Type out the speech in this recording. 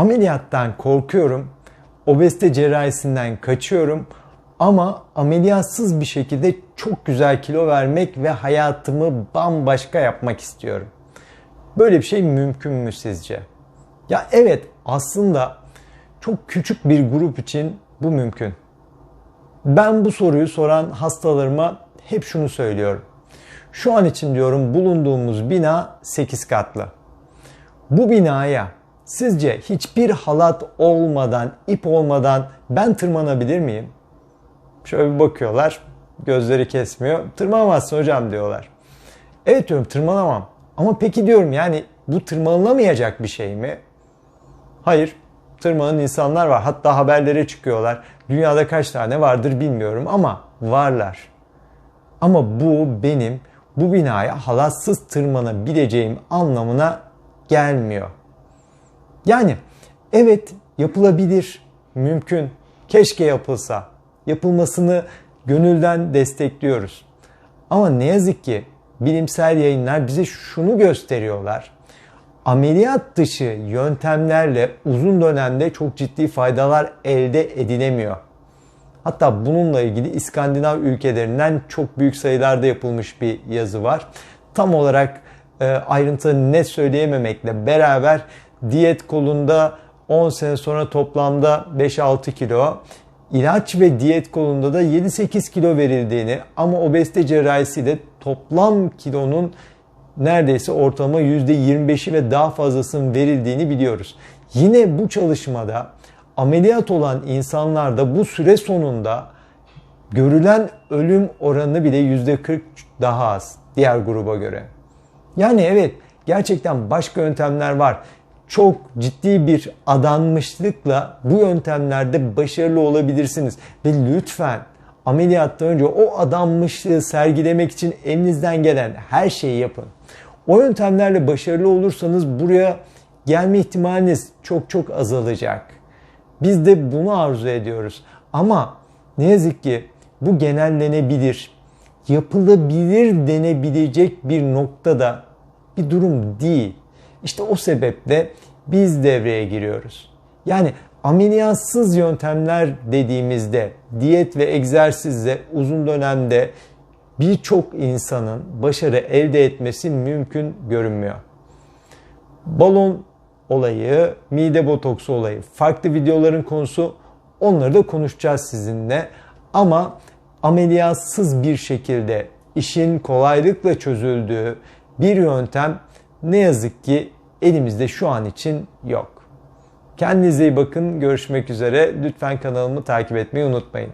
Ameliyattan korkuyorum. Obezite cerrahisinden kaçıyorum. Ama ameliyatsız bir şekilde çok güzel kilo vermek ve hayatımı bambaşka yapmak istiyorum. Böyle bir şey mümkün mü sizce? Ya evet aslında çok küçük bir grup için bu mümkün. Ben bu soruyu soran hastalarıma hep şunu söylüyorum. Şu an için diyorum bulunduğumuz bina 8 katlı. Bu binaya sizce hiçbir halat olmadan, ip olmadan ben tırmanabilir miyim? Şöyle bir bakıyorlar. Gözleri kesmiyor. Tırmanamazsın hocam diyorlar. Evet diyorum tırmanamam. Ama peki diyorum yani bu tırmanılamayacak bir şey mi? Hayır. Tırmanan insanlar var. Hatta haberlere çıkıyorlar. Dünyada kaç tane vardır bilmiyorum ama varlar. Ama bu benim bu binaya halatsız tırmanabileceğim anlamına gelmiyor. Yani evet yapılabilir, mümkün. Keşke yapılsa. Yapılmasını gönülden destekliyoruz. Ama ne yazık ki bilimsel yayınlar bize şunu gösteriyorlar. Ameliyat dışı yöntemlerle uzun dönemde çok ciddi faydalar elde edilemiyor. Hatta bununla ilgili İskandinav ülkelerinden çok büyük sayılarda yapılmış bir yazı var. Tam olarak e, ayrıntı net söyleyememekle beraber diyet kolunda 10 sene sonra toplamda 5-6 kilo, ilaç ve diyet kolunda da 7-8 kilo verildiğini ama obezite cerrahisiyle toplam kilonun neredeyse ortalama %25'i ve daha fazlasının verildiğini biliyoruz. Yine bu çalışmada ameliyat olan insanlarda bu süre sonunda görülen ölüm oranı bile %40 daha az diğer gruba göre. Yani evet gerçekten başka yöntemler var. Çok ciddi bir adanmışlıkla bu yöntemlerde başarılı olabilirsiniz. Ve lütfen ameliyattan önce o adanmışlığı sergilemek için elinizden gelen her şeyi yapın. O yöntemlerle başarılı olursanız buraya gelme ihtimaliniz çok çok azalacak. Biz de bunu arzu ediyoruz. Ama ne yazık ki bu genellenebilir, yapılabilir denebilecek bir noktada bir durum değil. İşte o sebeple biz devreye giriyoruz. Yani ameliyatsız yöntemler dediğimizde diyet ve egzersizle uzun dönemde birçok insanın başarı elde etmesi mümkün görünmüyor. Balon olayı, mide botoksu olayı farklı videoların konusu onları da konuşacağız sizinle. Ama ameliyatsız bir şekilde işin kolaylıkla çözüldüğü bir yöntem ne yazık ki elimizde şu an için yok. Kendinize iyi bakın. Görüşmek üzere. Lütfen kanalımı takip etmeyi unutmayın.